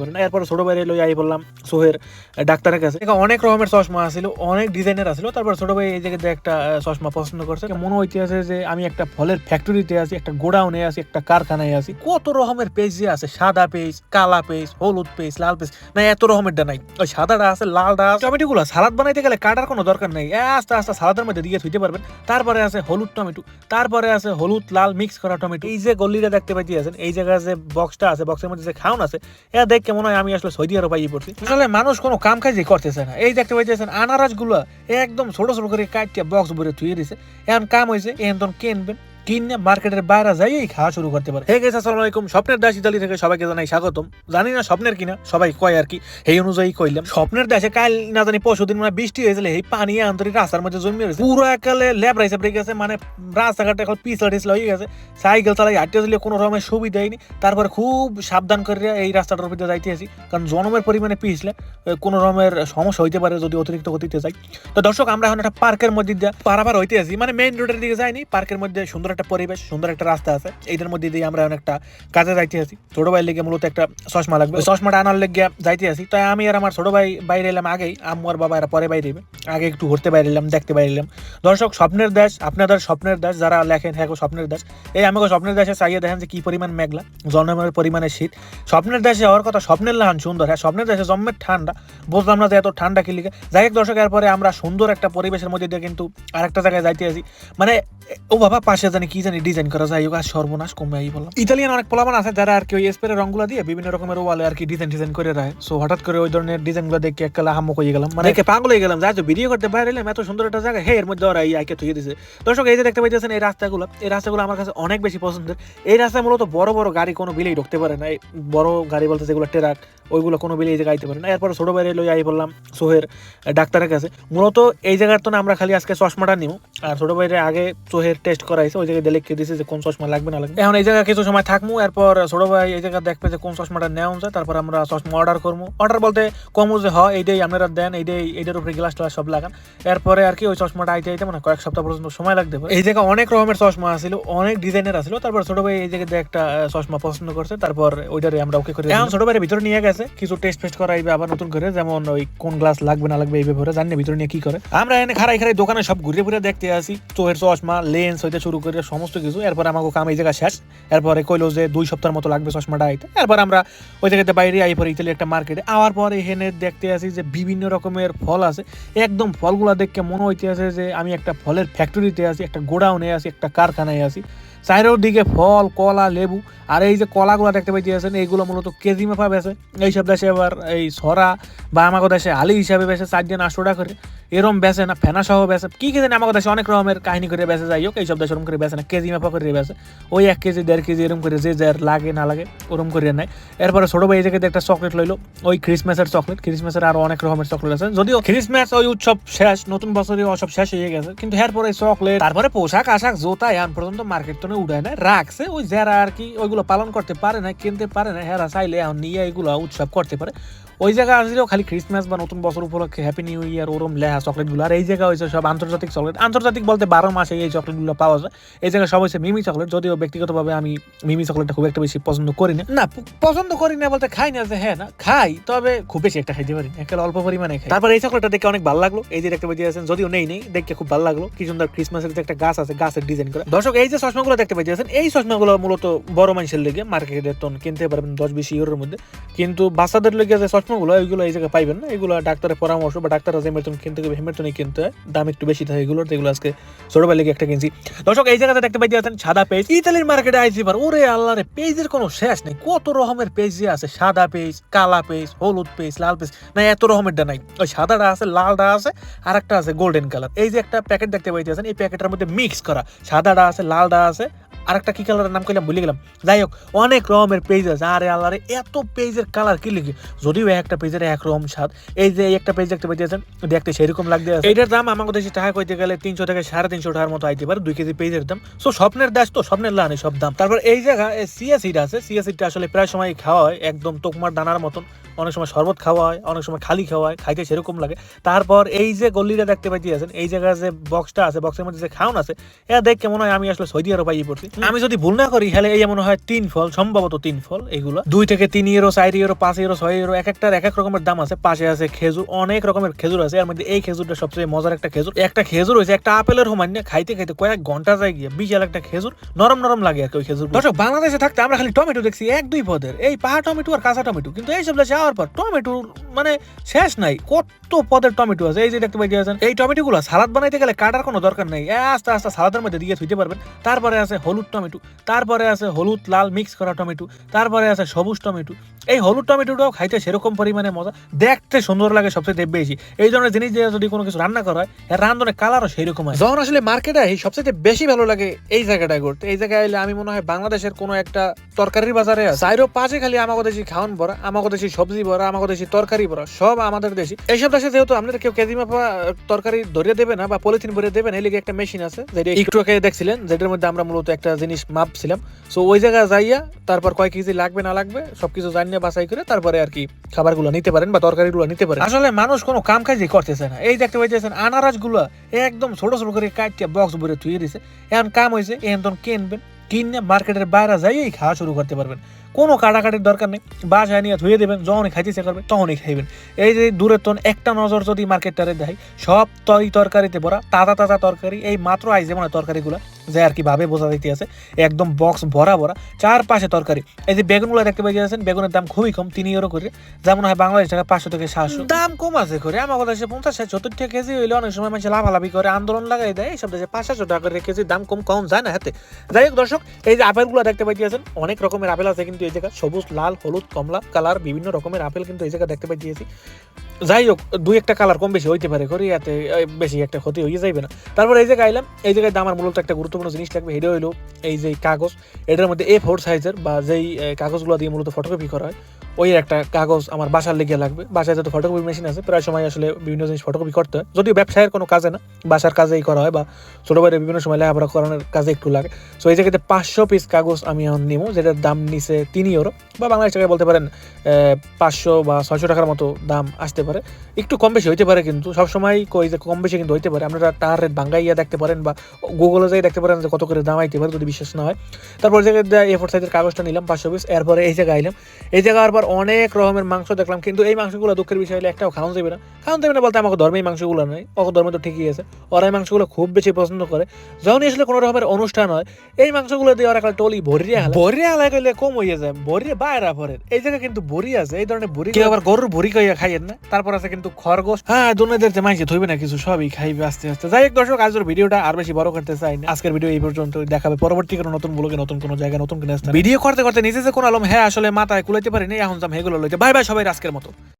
পারেন এরপর ছোট বাইরে লই আই বললাম, সোহের ডাক্তারের কাছে। অনেক রকমের চশমা আছিল অনেক ডিজাইনের আছিল তারপর ছোট ভাই এই জায়গায় একটা চশমা পছন্দ করছে। মনে হইতে আছে যে আমি একটা ফলের ফ্যাক্টরিতে আছি, একটা গোডাউনে আছি, একটা কারখানায় আছি। কত রকমের পেজ যে আছে, সাদা পেজ কালা পেজ হলুদ পেজ লাল পেজ না, এত রকমের ডা নাই। ওই সাদাটা আছে, লালটা আছে। টমেটো গুলো সালাদ বানাইতে গেলে কাটার কোনো দরকার নেই। আস্তে আস্তে সালাদের মধ্যে দিয়ে থুইতে পারবেন। তারপরে আছে হলুদ টমেটো। তারপরে আছে হলুদ, লাল মিক্স করা টমেটো। এই যে গল্লিটা দেখতে পাইতে আছেন এই জায়গায় যে বক্সটা আছে বক্সের মধ্যে যে খাউন আছে, এ দেখ কেমন হয় আমি আসলে সৌদি আরব আইয়ে পড়ছি। আসলে মানুষ কোনো কাম কাজই করতেছে না। এই দেখতে পাইতেছেন আনারসগুলো একদম ছোট ছোট করে কাটিয়ে বক্স ভরে থুয়ে দিছে। এখন কাম হয়েছে এখন তখন কিনবেন কিনে মার্কেটের বাইরে যাইয়েই খাওয়া শুরু করতে পারে। হে গেছে আসসালামু আলাইকুম। স্বপ্নের দাস ইতালি থেকে সবাইকে জানাই স্বাগতম। জানি না স্বপ্নের কিনা, সবাই কয় আর কি। এই অনুযায়ী কইলাম, স্বপ্নের দেশে কাল না জানি পরশু দিন মানে বৃষ্টি হয়েছিল, এই পানি আন্তরিক রাস্তার মধ্যে জমি রয়েছে। পুরো একালে ল্যাব রাইসে পড়ে গেছে মানে রাস্তাঘাট এখন পিছলা টিসলা হয়ে গেছে। সাইকেল চালাই হাঁটতে চলে কোনো রকমের সুবিধা হয়নি তারপরে খুব সাবধান করে এই রাস্তাটার মধ্যে যাইতে আছি কারণ জনমের পরিমাণে পিছলে কোনো রকমের সমস্যা হইতে পারে যদি অতিরিক্ত গতিতে যাই। তো দর্শক, আমরা এখন একটা পার্কের মধ্যে পারাপার হইতে আছি মানে মেইন রোডের দিকে যাইনি, পার্কের মধ্যে সুন্দর একটা পরিবেশ, সুন্দর একটা রাস্তা আছে। এইটার মধ্যে দিয়ে আমরা অনেকটা কাজে যাইতে আসি ছোট ভাই লেগে মূলত একটা চশমা লাগবে। চশমাটা আনার লেগে যাইতে আসি তাই আমি আর আমার ছোট ভাই বাইরে এলাম আগেই। আম্মু আর বাবা এরা পরে বাইরে। আগে একটু ঘুরতে বাইরে এলাম দেখতে বাইরে এলাম দর্শক, স্বপ্নের দেশ, আপনাদের স্বপ্নের দেশ, যারা লেখেন হ্যাঁ স্বপ্নের দেশ। এই আমাকে স্বপ্নের দেশে চাইয়ে দেখেন যে কি পরিমাণ মেঘলা, জন্মের পরিমাণে শীত। স্বপ্নের দেশে হওয়ার কথা, স্বপ্নের লাহান সুন্দর হ্যাঁ স্বপ্নের দেশে জন্মের ঠান্ডা। বুঝলাম না যে এত ঠান্ডা কি লিখে যাই হোক দর্শক, এরপরে আমরা সুন্দর একটা পরিবেশের মধ্যে দিয়ে কিন্তু আরেকটা জায়গায় যাইতে আছি মানে ও বাবা, পাশে জানি কি জানি ডিজাইন করা যায়। আর সর্বনাশ, কমে আই বললাম। ইতালিয়ান অনেক পোলামান আছে যারা আর কি ওই স্প্রে রঙগুলো দিয়ে বিভিন্ন রকমের ওয়ালে আর কি ডিজাইন ডিজাইন করে রাখে। সো হঠাৎ করে ওই ধরনের ডিজাইনগুলো দেখে একটা হাম্মক হয়ে গেলাম। মানে পাগল হয়ে গেলাম, যাই ভিডিও করতে বাইরে এলাম, এত সুন্দর একটা জায়গা হে এর মধ্যে ওরা এই আইকে থুয়ে দিছে। দর্শক, এই যে দেখতে পাইতেছেন, এই রাস্তাগুলো এই রাস্তাগুলো আমার কাছে অনেক বেশি পছন্দের। এই রাস্তায় মূলত বড় বড় গাড়ি কোনো বিলেই ঢুকতে পারে না। বড় গাড়ি বলতে যেগুলো ট্রাক, ওইগুলো কোনো বিলে এই জায়গায় আইতে পারে না। এরপর ছোট বাইরে লই আই বললাম, সোহের ডাক্তারের কাছে। মূলত এই জায়গার তো না, আমরা খালি আজকে চশমাটা নিব আর ছোট বাইরে আগে সোহের টেস্ট করাইছে, ওই জায়গায় লিখে দিয়েছে যে কোন চশমা লাগবে, না লাগবে। এখন এই জায়গায় কিছু সময় থাকব এরপর ছোট ভাই এই জায়গায় দেখবে যে কোন চশমাটা নেওয়া যায়, তারপর আমরা চশমা অর্ডার করব অর্ডার বলতে কম যে হয় এইটাই আপনারা দেন, এইটাই, এইটার উপরে গ্লাস টাস সব লাগান। এরপরে আর কি ওই চশমাটা আইতে আইতে মানে কয়েক সপ্তাহ পর্যন্ত সময় লাগতে পারে। এই জায়গায় অনেক রকমের চশমা আছিল অনেক ডিজাইনের আছিল তারপর ছোট ভাই এই জায়গায় একটা চশমা পছন্দ করছে তারপর ওইটারে আমরা ওকে করে এখন ছোট ভাইয়ের ভিতরে নিয়ে গেছে কিছু টেস্ট ফেস্ট করাইবে আবার নতুন করে যেমন ওই কোন গ্লাস লাগবে না লাগবে এই ব্যাপারে জানি ভিতরে নিয়ে কি করে। আমরা এনে খারাই খারাই দোকানে সব ঘুরে ঘুরে দেখতে আসি চোখের চশমা লেন্স হইতে শুরু করে সমস্ত কিছু। এরপর আমাকে কাম এই জায়গা শেষ। এরপরে কইলো যে দুই সপ্তাহের মতো লাগবে চশমাটা আইতে। এরপর আমরা ওই জায়গাতে বাইরে আই পরে ইতালি একটা মার্কেটে আওয়ার পর এখানে দেখতে আসি যে বিভিন্ন রকমের ফল আছে। একদম ফলগুলা দেখে মনে হইতে আছে যে আমি একটা ফলের ফ্যাক্টরিতে আছি, একটা গোডাউনে আছি, একটা কারখানায় আছি। চাইরের দিকে ফল, কলা, লেবু আর এই যে কলাগুলো দেখতে পাইতে আছেন এইগুলো মূলত কেজি মাপা বেছে এইসব দেশে আবার এই সরা বা আমাদের দেশে আলি হিসাবে বেছে চার দিন আটশো টাকা করে এরম বেছে না, ফেনা সহ বেছে কি কি জানি আমাদের দেশে অনেক রকমের কাহিনী করে বেছে যাই হোক এইসব দেশে ওরম করে বেছে না, কেজি মাপা করে বেছে ওই এক কেজি, দেড় কেজি এরম করে যে যার লাগে না লাগে ওরম করে নেয় এরপরে ছোট ভাই এই একটা চকলেট লইলো ওই ক্রিসমাসের চকলেট ক্রিসমাসের আরও অনেক রকমের চকলেট আছে। যদিও ক্রিসমাস ওই উৎসব শেষ, নতুন বছরে সব শেষ হয়ে গেছে, কিন্তু এরপরে চকলেট তারপরে পোশাক, আশাক, জোতা এখন পর্যন্ত মার্কেট তো উঠায় না, রাখছে। ওই যারা আর কি ওইগুলো পালন করতে পারে না, কিনতে পারে না হেরা চাইলে এখন নিয়ে এগুলো উৎসব করতে পারে। ওই জায়গা আসলেও খালি ক্রিসমাস বা নতুন বছর উপলক্ষে হ্যাপি নিউ ইয়ার ওরম লেহা চকলেটগুলো আর এই জায়গা হয়েছে সব আন্তর্জাতিক চকলেট আন্তর্জাতিক বলতে বারো মাসে এই চকলেটগুলো পাওয়া যায়। এই জায়গায় সব হচ্ছে মিমি চকলেট যদিও ব্যক্তিগতভাবে আমি মিমি চকলেটটা খুব একটা বেশি পছন্দ করি না। না পছন্দ করি না বলতে খাই না যে হ্যাঁ না, খাই। তবে খুব বেশি একটা খাইতে পারি একটা অল্প পরিমাণে খাই। তারপর এই চকলেটটা দেখে অনেক ভালো লাগল। এই যে একটা পাইতে আছেন যদিও নেই নেই। দেখতে খুব ভালো লাগল। কি সুন্দর ক্রিসমাসের যে একটা গাছ আছে, গাছের ডিজাইন করে। দর্শক, এই যে চশমাগুলো দেখতে পাইতে আছেন, এই চশমাগুলো মূলত বড় মানুষের লেগে, মার্কেটে তো কিনতে পারবেন দশ বিশ ইউরোর মধ্যে। কিন্তু বাচ্চাদের লেগে যে চশমাগুলো এইগুলো এই জায়গায় পাইবেন না। এগুলো ডাক্তারের পরামর্শ বা ডাক্তাররা যে মেরতন কিনতে হবে হেমেরতনই কিনতে হয়। দাম একটু বেশি থাকে এগুলোর, যেগুলো আজকে ছোটবেলা লেগে একটা কিনছি। দর্শক, এই জায়গাতে দেখতে পাইতে আছেন সাদা পেজ ইতালির মার্কেটে আইছি এবার, ওরে আল্লাহ পেজের কোনো শেষ নেই। কত রকমের পেজ যে আছে, সাদা পেজ কালা পেজ হলুদ পেজ লাল পেজ না, এত রকমের ডা নাই। ওই সাদাটা আছে, লালটা আছে আর একটা আছে গোল্ডেন কালার এই যে একটা প্যাকেট দেখতে পাইতে আছেন, এই প্যাকেটের মধ্যে মিক্স করা। সাদাটা আছে, লালটা আছে আরেকটা কি কালারের নাম কইলাম? ভুলে গেলাম। যাই হোক অনেক রকমের পেজ আছে আরে আল্লাহ রে, এত পেজের কালার কি লিখে? যদিও একটা পেজের এক রকম স্বাদ। এই যে একটা পেজ দেখতে পাইতেছেন দেখতে সেরকম লাগতে আছে। এইটার দাম আমাদের দেশে টাকা কইতে গেলে তিনশো থেকে সাড়ে তিনশো টাকার মতো আইতে পারে, দুই কেজি পেজের দাম। সো স্বপ্নের দাস তো, স্বপ্নের লাহানি সব দাম। তারপর এই জায়গা সিয়া সিড আছে সিয়া সিডটা আসলে প্রায় সময় খাওয়া হয়, একদম তোকমার দানার মতন। অনেক সময় শরবত খাওয়া হয়, অনেক সময় খালি খাওয়া হয়, খাইতে সেরকম লাগে। তারপর এই যে গল্লিটা দেখতে পাইতে আছেন, এই জায়গায় যে বক্সটা আছে বক্সের মধ্যে যে খাউন আছে এটা দেখ কেমন হয়, আমি আসলে সৌদি আরব আইয়ে পড়ছি। আমি যদি ভুল না করি হলে এই মনে হয় তিন ফল সম্ভবত তিন ফল এগুলো। দুই থেকে তিন ইউরো চার ইউরো পাঁচ ইউরো ছয় ইউরো এক একটার এক এক রকমের দাম আছে। পাশে আছে খেজুর অনেক রকমের খেজুর আছে। এর মধ্যে এই খেজুরটা সবচেয়ে মজার একটা খেজুর। একটা খেজুর হয়েছে একটা আপেলের সমান না খাইতে খাইতে কয়েক ঘণ্টা যায় গিয়ে বিশাল একটা খেজুর নরম নরম লাগে আর কি ওই খেজুর দর্শক বাংলাদেশে থাকতে আমরা খালি টমেটো দেখছি এক দুই পদের। এই পাহা টমেটো আর কাঁচা টমেটো কিন্তু এইসব দেশে যাওয়ার পর টমেটো মানে শেষ নাই। কত পদের টমেটো আছে? এই যে দেখতে পাই দিয়েছেন এই টমেটো গুলো সালাদ বানাইতে গেলে কাটার কোনো দরকার নেই। আস্তে আস্তে সালাদের মধ্যে দিয়ে থুইতে পারবেন। তারপরে আছে হলুদ টমেটো তারপরে আছে হলুদ লাল মিক্স করা টমেটো তারপরে আছে সবুজ টমেটো। এই হলুদ টমেটোটাও খাইতে সেরকম পরিমাণে মজা দেখতে সুন্দর লাগে সবচেয়ে বেশি। এই ধরনের জিনিস দিয়ে যদি কোনো কিছু রান্না করা হয় এর রান্ধনের কালারও সেই রকম হয় যখন আসলে মার্কেটে এই সবচেয়ে বেশি ভালো লাগে এই জায়গাটায় করতে এই জায়গায় এলে আমি মনে হয় বাংলাদেশের কোনো একটা তরকারির বাজারে চাইরো পাঁচে খালি আমাকে দেশি খাওয়ান ভরা আমাকে দেশি সবজি ভরা আমাকে দেশি তরকারি ভরা সব আমাদের দেশি এইসব দেশে যেহেতু আপনাদের কেউ কেজি মাপা তরকারি ধরিয়ে দেবে না বা পলিথিন ভরে দেবে না এই লিগে একটা মেশিন আছে যেটা একটু আগে দেখছিলেন যেটার মধ্যে আমরা মূলত একটা জিনিস মাপছিলাম। সো ওই জায়গায় যাইয়া তারপর কয় কেজি লাগবে না লাগবে সবকিছু জানিয়ে বাছাই করে তারপরে আর কি খাবারগুলো নিতে পারেন বা তরকারিগুলো নিতে পারেন। আসলে মানুষ কোনো কাম কাজই করতেছে না। এই দেখতে পাইতেছেন আনারসগুলো একদম ছোট ছোট করে কাটিয়া বক্স ভরে থুয়ে দিছে। এখন কাম হয়েছে এখন তখন কিনবেন। কিনে মার্কেটের বাইরে যাইয়েই খাওয়া শুরু করতে পারবেন। কোনো কাটাকাটির দরকার নেই। বাসায় নিয়ে ধুয়ে দেবেন, যখনই খাইতে ইচ্ছা করবে তখনই খাইবেন। এই যে দূরের তন একটা নজর যদি মার্কেটটারে দেয় সব তরি তরকারিতে ভরা, তাজা তাজা তরকারি, এই মাত্র আইজে মানে তরকারিগুলো। যে আর কি ভাবে বোঝা দিতে আছে, একদম বক্স ভরা ভরা, চারপাশে তরকারি। এই যে বেগুনগুলো দেখতে পাই যাচ্ছেন বেগুনের দাম খুবই কম, তিন ইউরো করে। যেমন হয় বাংলাদেশ টাকা পাঁচশো থেকে সাতশো। দাম কম আছে করে, আমার কথা দেশে পঞ্চাশ ষাট কেজি হইলে অনেক সময় মানুষ লাভালাভি করে, আন্দোলন লাগাই দেয় এইসব দেশে পাঁচশো টাকা করে কেজি দাম কম কম যায় না হাতে। যাই হোক দর্শক, এই যে আপেলগুলো দেখতে পাই দিয়েছেন অনেক রকমের আপেল আছে কিন্তু এই জায়গায়। সবুজ, লাল, হলুদ, কমলা, কালার, বিভিন্ন রকমের আপেল কিন্তু এই জায়গায় দেখতে পাই দিয়েছি যাই হোক দুই একটা কালার কম বেশি হইতে পারে, করি এতে বেশি একটা ক্ষতি হয়ে যাইবে না। তারপর এই যে আইলাম এই জায়গায় আমার মূলত একটা গুরুত্বপূর্ণ জিনিস লাগবে এটা হইল এই যে কাগজ। এটার মধ্যে এ ফোর সাইজের বা যেই কাগজগুলো দিয়ে মূলত ফটোকপি করা হয় ওই একটা কাগজ আমার বাসার লেগে লাগবে। বাসায় যত ফটোকপি মেশিন আছে, প্রায় সময় আসলে বিভিন্ন জিনিস ফটোকপি করতে হয়। যদিও ব্যবসায়ের কোনো কাজে না, বাসার কাজেই করা হয় বা ছোটো বাইরে বিভিন্ন সময় লেখাপড়া করানোর কাজে একটু লাগে। সো এই জায়গাতে পাঁচশো পিস কাগজ আমি এখন নিব, যেটার দাম নিচে তিন ইউরো বা বাংলাদেশ টাকায় বলতে পারেন পাঁচশো বা ছয়শো টাকার মতো দাম আসতে পারে। একটু কম বেশি হইতে পারে কিন্তু, সবসময় কই যে কম বেশি কিন্তু হইতে পারে। আপনারা তার রেট ভাঙ্গাইয়া দেখতে পারেন বা গুগলে যাই দেখতে পারেন যে কত করে দাম আইতে পারে, যদি বিশ্বাস না হয়। তারপর জায়গায় এ ফোর সাইজের কাগজটা নিলাম, পাঁচশো পিস এরপরে এই জায়গায় আইলাম। এই জায়গার পর অনেক রকমের মাংস দেখলাম কিন্তু এই মাংসগুলো দুঃখের বিষয় হলে একটাও খাওয়ানো যাবে না। খাওয়ানো যাবে না বলতে আমাকে ধর্মে এই মাংসগুলো নেই অক ধর্মে তো ঠিকই আছে। ওরা এই মাংসগুলো খুব বেশি পছন্দ করে। যখনই আসলে কোনো রকমের অনুষ্ঠান হয় এই মাংসগুলো দিয়ে ওরা একটা টলি ভরিয়া হালে ভরিয়া হালা গেলে কম হয়ে যায় ভরিয়া বাইরা ভরের এই জায়গায় কিন্তু ভরি আছে এই ধরনের ভরি কেউ আবার গরুর ভরি কইয়া খাইয়েন না। তারপর আছে কিন্তু খরগোশ। হ্যাঁ দুনিয়াদের যে মাইছে থইবে না কিছু সবই খাইবে আস্তে আস্তে। যাই হোক দর্শক আজকের ভিডিওটা আর বেশি বড় করতে চাই না। আজকের ভিডিও এই পর্যন্ত দেখাবে পরবর্তী কোনো নতুন ব্লগে নতুন কোনো জায়গায় নতুন কোনো ভিডিও করতে করতে নিজে যে কোন আলম হ্যাঁ আসলে মাথায় কুলাইতে পারিনি এখন যাম এগুলো লইতে। বাই বাই সবাই আজকের মতো।